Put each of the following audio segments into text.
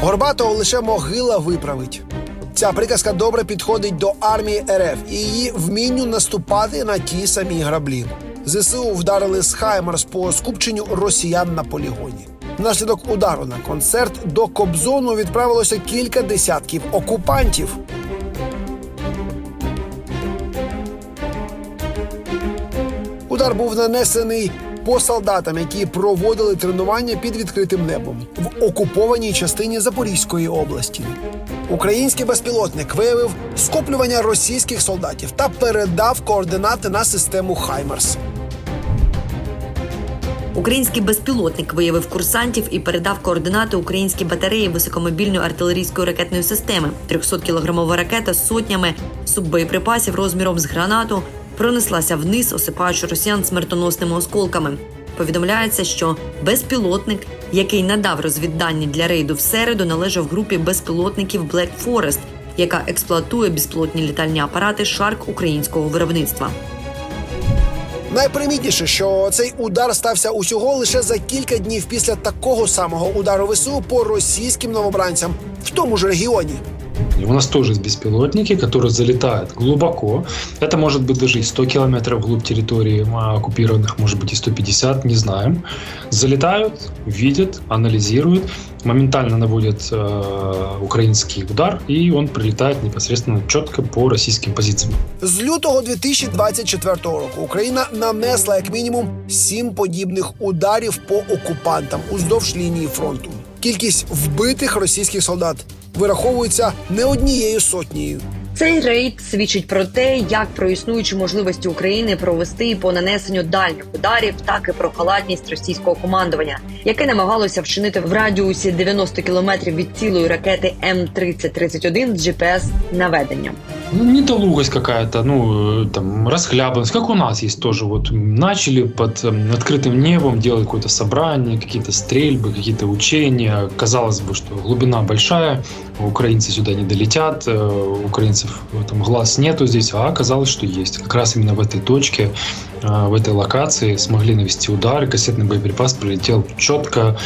Горбатого лише могила виправить. Ця приказка добре підходить до армії РФ і її вмінню наступати на ті самі граблі. ЗСУ вдарили з Хаймарс по скупченню росіян на полігоні. Внаслідок удару на концерт до Кобзону відправилося кілька десятків окупантів. Удар був нанесений по солдатам, які проводили тренування під відкритим небом в окупованій частині Запорізької області. Український безпілотник виявив скоплювання російських солдатів та передав координати на систему Хаймерс. Український безпілотник виявив курсантів і передав координати українській батареї високомобільної артилерійської ракетної системи. 300-кілограмова ракета з сотнями суббоєприпасів розміром з гранату пронеслася вниз, осипаючи росіян смертоносними осколками. Повідомляється, що безпілотник, який надав розвіддані для рейду в середу, належав групі безпілотників Black Forest, яка експлуатує безпілотні літальні апарати шарк українського виробництва. Найпримітніше, що цей удар стався усього лише за кілька днів після такого самого удару ВСУ по російським новобранцям в тому ж регіоні. И У нас тоже есть беспилотники, которые залетают глубоко. Это может быть даже и 100 километров вглубь территории а, оккупированных, может быть и 150, не знаем. Залетают, видят, анализируют, моментально наводят э, украинский удар, и он прилетает непосредственно четко по российским позициям. З лютого 2024 року Україна нанесла як мінімум сім подібних ударів по окупантам уздовж лінії фронту. Кількість вбитих російських солдат вираховується не однією сотнією. Цей рейд свідчить про те, як про існуючі можливості України провести по нанесенню дальніх ударів, так і про халатність російського командування, яке намагалося вчинити в радіусі 90 кілометрів від цілої ракети М3031 з GPS наведенням. Ну, недолугость какая-то, ну, э, там, расхлябанность, как у нас есть тоже. Вот начали под э, открытым небом делать какое-то собрание, какие-то стрельбы, какие-то учения. Казалось бы, что глубина большая, украинцы сюда не долетят, э, украинцев там глаз нету здесь, а оказалось, что есть. Как раз именно в этой точке, э, в этой локации смогли навести удар, и кассетный боеприпас прилетел четко,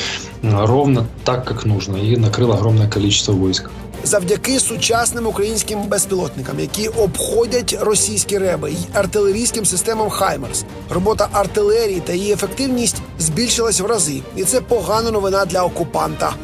э, ровно так, как нужно, и накрыл огромное количество войск. Завдяки сучасним українським безпілотникам, які обходять російські реби й артилерійським системам Хаймерс, робота артилерії та її ефективність збільшилась в рази, і це погана новина для окупанта.